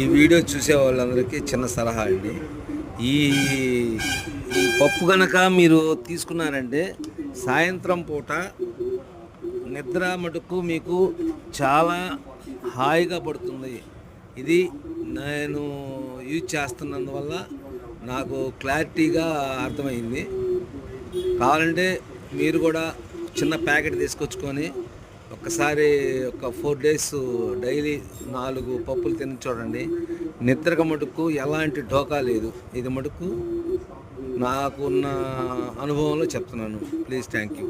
ఈ వీడియో చూసే వాళ్ళందరికీ చిన్న సలహా అండి. ఈ ఈ పప్పు కనుక మీరు తీసుకున్నారంటే సాయంత్రం పూట నిద్ర మటుకు మీకు చాలా హాయిగా పడుతుంది. ఇది నేను యూజ్ చేస్తున్నందువల్ల నాకు క్లారిటీగా అర్థమైంది. కావాలంటే మీరు కూడా చిన్న ప్యాకెట్ తీసుకొచ్చుకొని ఒక్కసారి ఒక ఫోర్ డేస్ డైలీ నాలుగు పప్పులు తిని చూడండి. నిద్రక మటుకు ఎలాంటి ఢోకా లేదు. ఇది మటుకు నాకున్న అనుభవంలో చెప్తున్నాను. Please thank you.